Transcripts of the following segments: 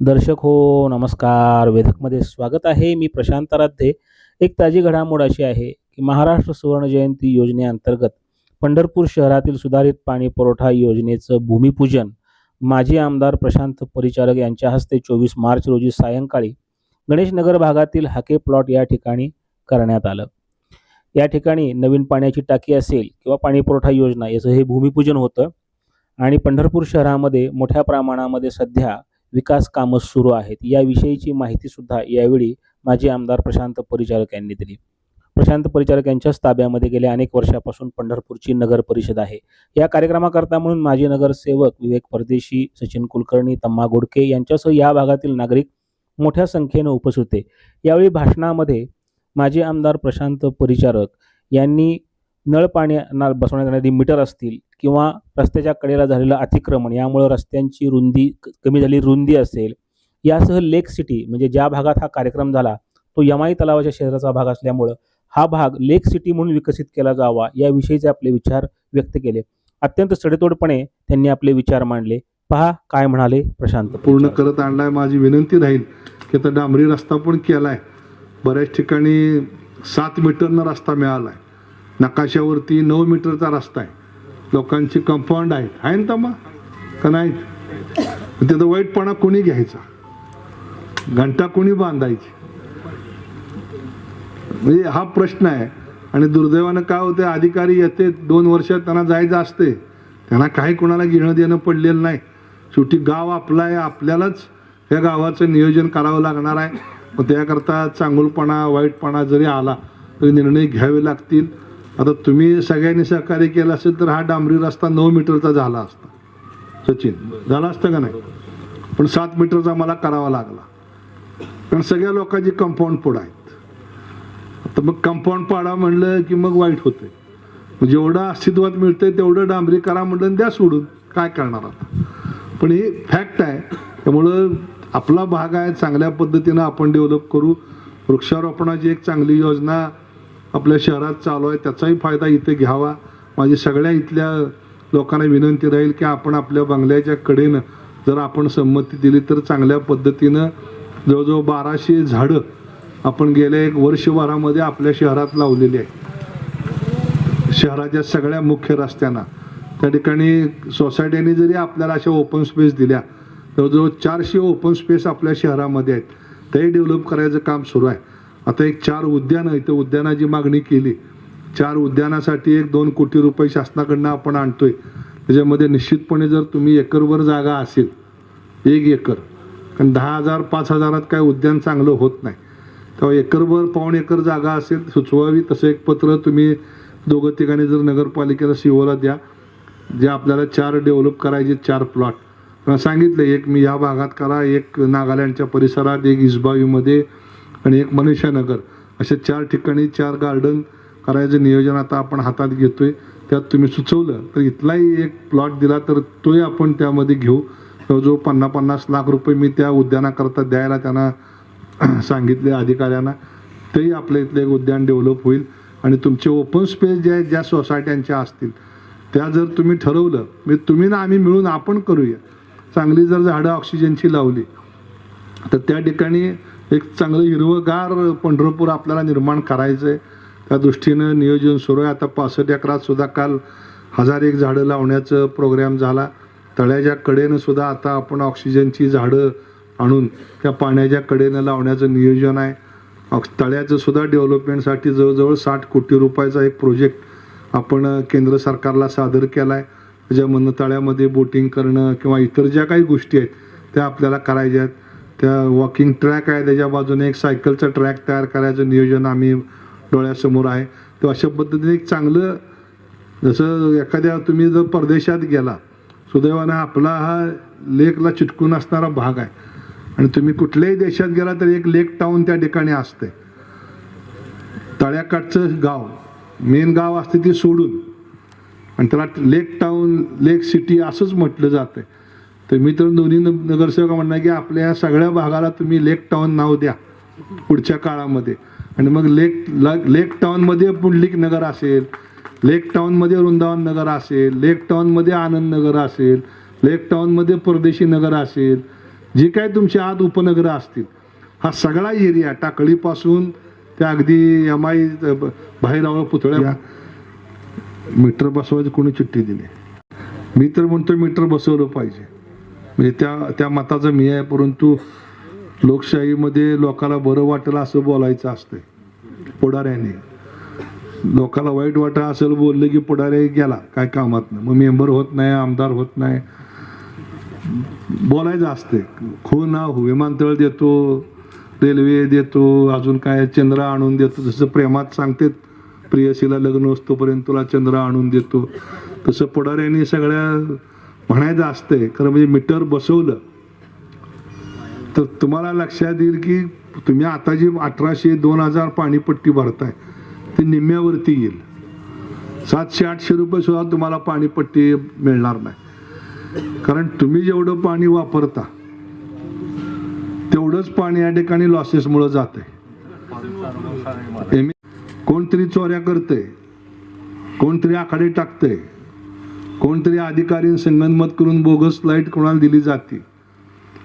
दर्शक हो नमस्कार. वेधकमध्ये स्वागत आहे. मी प्रशांत आराध्ये. एक ताजी घडामोड अशी आहे की महाराष्ट्र सुवर्ण जयंती योजनेअंतर्गत पंढरपूर शहरातील सुधारित पाणी पुरवठा योजनेचं भूमिपूजन माजी आमदार प्रशांत परिचारक यांच्या हस्ते चोवीस मार्च रोजी सायंकाळी गणेशनगर भागातील हाके प्लॉट या ठिकाणी करण्यात आलं. या ठिकाणी नवीन पाण्याची टाकी असेल किंवा पाणी पुरवठा योजना याचं हे भूमिपूजन होतं. आणि पंढरपूर शहरामध्ये मोठ्या प्रमाणामध्ये सध्या विकास कामं सुरू आहेत. याविषयीची माहितीसुद्धा यावेळी माजी आमदार प्रशांत परिचारक यांनी दिली. प्रशांत परिचारक यांच्याच ताब्यामध्ये गेल्या अनेक वर्षापासून पंढरपूरची नगर परिषद आहे. या कार्यक्रमाकरता म्हणून माजी नगरसेवक विवेक परदेशी सचिन कुलकर्णी तम्मा गोडके यांच्यासह या भागातील नागरिक मोठ्या संख्येनं उपस्थित होते. यावेळी भाषणामध्ये माजी आमदार प्रशांत परिचारक यांनी नळ पाणी बसवण्यात येणारी मीटर असतील किंवा रस्त्याच्या कडेला झालेलं अतिक्रमण यामुळं रस्त्यांची रुंदी क- कमी झाली रुंदी असेल. यासह लेक सिटी म्हणजे ज्या भागात हा कार्यक्रम झाला तो यमाई तलावाच्या शहराचा भाग असल्यामुळं हा भाग लेक सिटी म्हणून विकसित केला जावा याविषयीचे आपले विचार व्यक्त केले. अत्यंत सडेतोडपणे त्यांनी आपले विचार मांडले. पहा काय म्हणाले प्रशांत पूर्ण करत आणलाय माझी विनंती राहील की आता डांबरी रस्ता पण केलाय. बऱ्याच ठिकाणी सात मीटरनं रस्ता मिळालाय. नकाशावरती नऊ मीटरचा रस्ता आहे. लोकांची कंपाऊंड आहेत. आहे ना तमा का नाही? तिथं वाईटपणा कोणी घ्यायचा? घंटा कोणी बांधायची? म्हणजे हा प्रश्न आहे. आणि दुर्दैवानं काय होते अधिकारी येते दोन वर्षात त्यांना जायचं असते त्यांना काही कोणाला घेणं देणं पडलेलं नाही. शेवटी गाव आपलं आहे आपल्यालाच या गावाचं नियोजन करावं लागणार आहे. मग त्याकरता चांगुलपणा वाईटपणा जरी आला तरी निर्णय घ्यावे लागतील. आता तुम्ही सगळ्यांनी सहकार्य केलं असेल तर हा डांबरी रस्ता नऊ मीटरचा झाला असता. सचिन झाला असतं का नाही? पण सात मीटरचा मला करावा लागला. कारण सगळ्या लोकांची कंपाऊंड पुढं आहेत. आता मग कंपाऊंड पाडा म्हणलं की मग वाईट होतंय. जेवढं अस्तित्वात मिळतंय तेवढं डांबरी करा म्हणलं आणि द्या सोडून. काय करणार आता? पण ही फॅक्ट आहे. त्यामुळं आपला भाग आहे. चांगल्या पद्धतीनं आपण डेव्हलप करू. वृक्षारोपणाची एक चांगली योजना आपल्या शहरात चालू आहे त्याचाही फायदा इथे घ्यावा. माझी सगळ्या इथल्या लोकांना विनंती राहील की आपण आपल्या बंगल्याच्या कडेनं जर आपण संमती दिली तर चांगल्या पद्धतीनं जवळजवळ बाराशे झाडं आपण गेल्या एक वर्षभरामध्ये आपल्या शहरात लावलेली आहे शहराच्या सगळ्या मुख्य रस्त्यांना. त्या ठिकाणी सोसायटीने जरी आपल्याला अशा ओपन स्पेस दिल्या जवळजवळ चारशे ओपन स्पेस आपल्या शहरामध्ये आहेत. तेही डेव्हलप करायचं काम सुरू आहे. आता एक चार उद्यानं इथं उद्यानाची मागणी केली. चार उद्यानासाठी एक दोन कोटी रुपये शासनाकडनं आपण आणतोय. त्याच्यामध्ये निश्चितपणे जर तुम्ही एकरवर जागा असेल एक एकर कारण दहा हजार पाच हजारात काय उद्यान चांगलं होत नाही. तेव्हा एकरभर पाऊण एकर जागा असेल सुचवावी तसं एक पत्र तुम्ही दोघं ठिकाणी जर नगरपालिकेला सीओला द्या जे आपल्याला चार डेव्हलप करायचे चार प्लॉट. सांगितलं एक मी या भागात करा एक नागालँडच्या परिसरात एक इसबावीमध्ये आणि एक मनीषानगर अशा चार ठिकाणी चार गार्डन करायचं नियोजन आता आपण हातात घेतोय. त्यात तुम्ही सुचवलं तर इथलाही एक प्लॉट दिला तर तोही आपण त्यामध्ये घेऊ. जवळजवळ पन्नास पन्नास लाख रुपये मी त्या उद्यानाकरता द्यायला त्यांना सांगितले अधिकाऱ्यांना. तेही आपल्या इथलं एक उद्यान डेव्हलप होईल. आणि तुमचे ओपन स्पेस जे आहेत ज्या सोसायट्यांच्या असतील त्या जर तुम्ही ठरवलं म्हणजे तुम्ही ना आम्ही मिळून आपण करूया. चांगली जर झाडं ऑक्सिजनची लावली तर त्या ठिकाणी एक चांगलं हिरवंगार पंढरपूर आपल्याला निर्माण करायचं आहे त्या दृष्टीनं नियोजन सुरू आहे. आता पासष्ट एकरात सुद्धा काल हजार एक झाडं लावण्याचं प्रोग्राम झाला. तळ्याच्या कडेनं सुद्धा आता आपण ऑक्सिजनची झाडं आणून त्या पाण्याच्या कडेनं लावण्याचं नियोजन आहे. ऑक्स तळ्याचं सुद्धा डेव्हलपमेंटसाठी जवळजवळ साठ कोटी रुपयाचा एक प्रोजेक्ट आपण केंद्र सरकारला सादर केला आहे त्याच्यामधनं तळ्यामध्ये बोटिंग करणं किंवा इतर ज्या काही गोष्टी आहेत त्या आपल्याला करायच्या आहेत. त्या वॉकिंग ट्रॅक आहे. त्याच्या बाजूने एक सायकलचा ट्रॅक तयार करायचं नियोजन आम्ही डोळ्यासमोर आहे. तर अशा पद्धतीने एक चांगलं जसं एखाद्या तुम्ही जर परदेशात गेला सुदैवानं आपला हा लेकला चिटकून असणारा भाग आहे. आणि तुम्ही कुठल्याही देशात गेला तर एक लेक टाऊन त्या ठिकाणी असते तळ्याकाठचं गाव मेन गाव असते ते सोडून. आणि त्याला लेक टाऊन लेक सिटी असंच म्हटलं जातं तर मी तर दोन्ही नगरसेवक म्हणणार की आपल्या या सगळ्या भागाला तुम्ही लेक टाऊन नाव द्या पुढच्या काळामध्ये. आणि मग लेक लेक टाऊनमध्ये पुंडलिक नगर असेल लेक टाऊनमध्ये वृंदावन नगर असेल लेक टाऊनमध्ये आनंद नगर असेल लेक टाऊनमध्ये परदेशी नगर असेल जे काय तुमचे आत उपनगरं असतील हा सगळा एरिया टाकळीपासून त्या अगदी एम आय बाहेर पुतळ्या मीटर बसवायची कोणी चिठ्ठी दिली? मी तर म्हणतो मीटर बसवलं पाहिजे. म्हणजे त्या त्या मताचं मी आहे परंतु लोकशाहीमध्ये लोकाला बरं वाटेल असं बोलायचं असतंय. पुढाऱ्याने. लोकाला वाईट वाटत असेल बोललं की पुढाऱ्या गेला काय कामात नाही. मग मेंबर होत नाही आमदार होत नाही. बोलायचं असते खो ना हो विमानतळ देतो रेल्वे देतो अजून काय चंद्र आणून देतो. जसं प्रेमात सांगते प्रियसीला लग्न असतोपर्यंत तुला चंद्र आणून देतो. तसं पुढाऱ्यांनी सगळ्या म्हणायचं असते खरं म्हणजे मीटर बसवलं. तर तुम्हाला लक्षात येईल की तुम्ही आता जी अठराशे दोन हजार पाणीपट्टी भरताय ती निम्म्यावरती येईल. सातशे आठशे रुपये सुद्धा तुम्हाला पाणीपट्टी मिळणार नाही. कारण तुम्ही जेवढं पाणी वापरता तेवढंच पाणी या ठिकाणी लॉसेसमुळं जात आहे कोणतरी चोऱ्या करते कोणतरी आखाडे टाकते कोणतरी अधिकारी संगनमत करून बोगस लाइट कोणाला दिली जाते.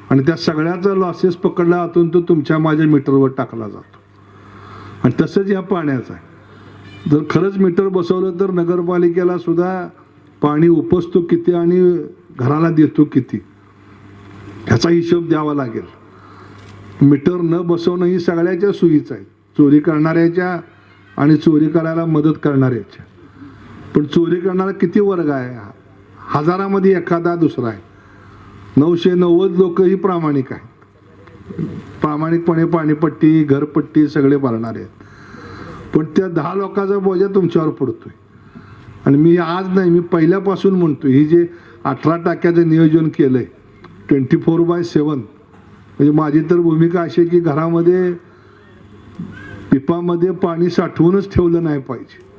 आणि त्या सगळ्याचा लॉसेस पकडला जातो तो तुमच्या माझ्या मीटरवर टाकला जातो. आणि तसंच ह्या पाण्याचा आहे. जर खरंच मीटर बसवलं तर नगरपालिकेला सुद्धा पाणी उपसतो किती आणि घराला देतो किती? ह्याचा हिशोब द्यावा लागेल. मीटर न बसवणं ही सगळ्याच्या सोयीचं आहे. चोरी करणाऱ्याच्या आणि चोरी करायला मदत करणाऱ्याच्या. पण चोरी करणारा किती वर्ग आहे? हजारामध्ये एखादा दुसरा आहे. नऊशे नव्वद लोक ही प्रामाणिक आहेत. प्रामाणिकपणे पाणीपट्टी घरपट्टी सगळे भरणारे आहेत. पण त्या दहा लोकांचा बोजा तुमच्यावर पडतोय. आणि मी आज नाही मी पहिल्यापासून म्हणतो ही जे अठरा टाक्याचं नियोजन केलंय ट्वेंटी फोर बाय सेवन म्हणजे माझी तर भूमिका अशी आहे की घरामध्ये पिपामध्ये पाणी साठवूनच ठेवलं नाही पाहिजे.